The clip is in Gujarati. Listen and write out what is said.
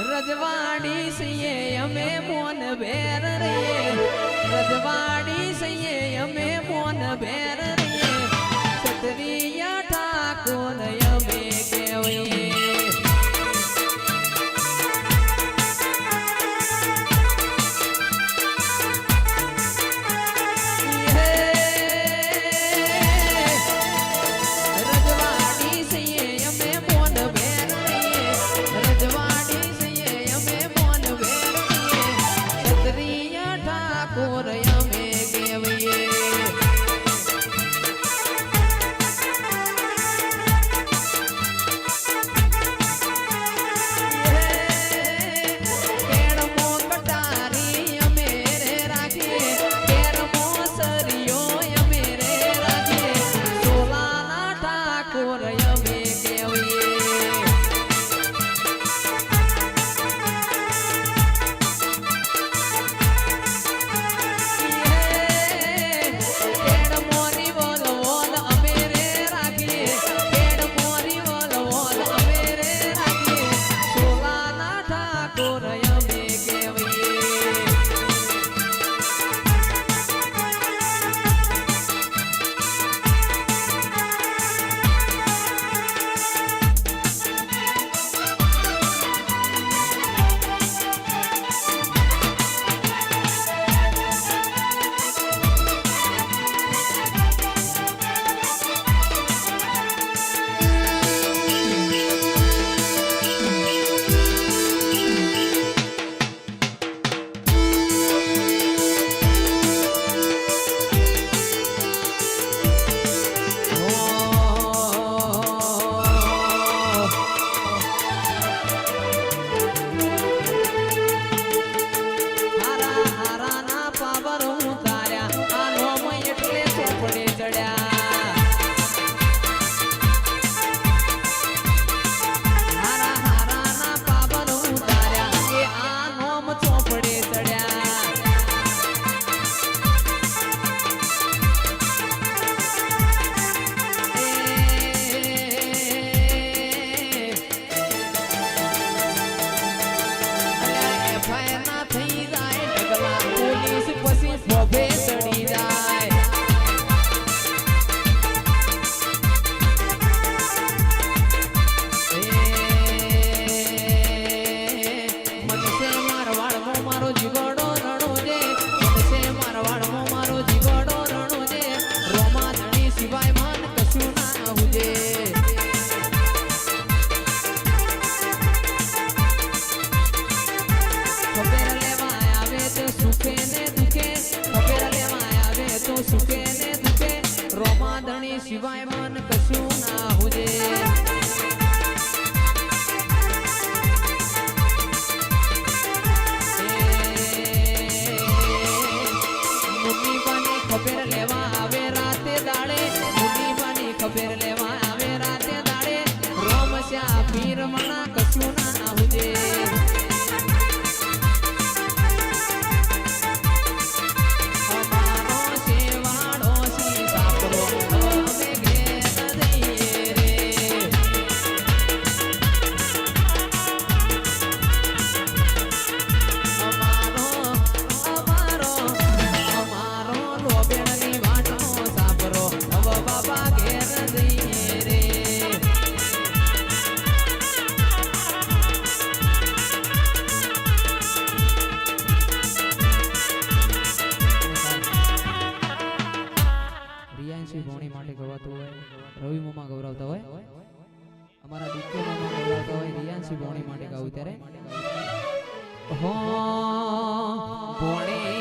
રજવાડી સઈએ અમે મોન ભેર રે. રજવાડી સઈએ અમે મોન ભેર એસી ભોણી માટે ગવાતું હોય, રવિ મોમાં ગૌરવતા હોય. અમારા ડીકે મોમાં ગૌરવતા હોય રિયાન્સી ભોણી માટે ગાવું ત્યારે. હા, ભોણી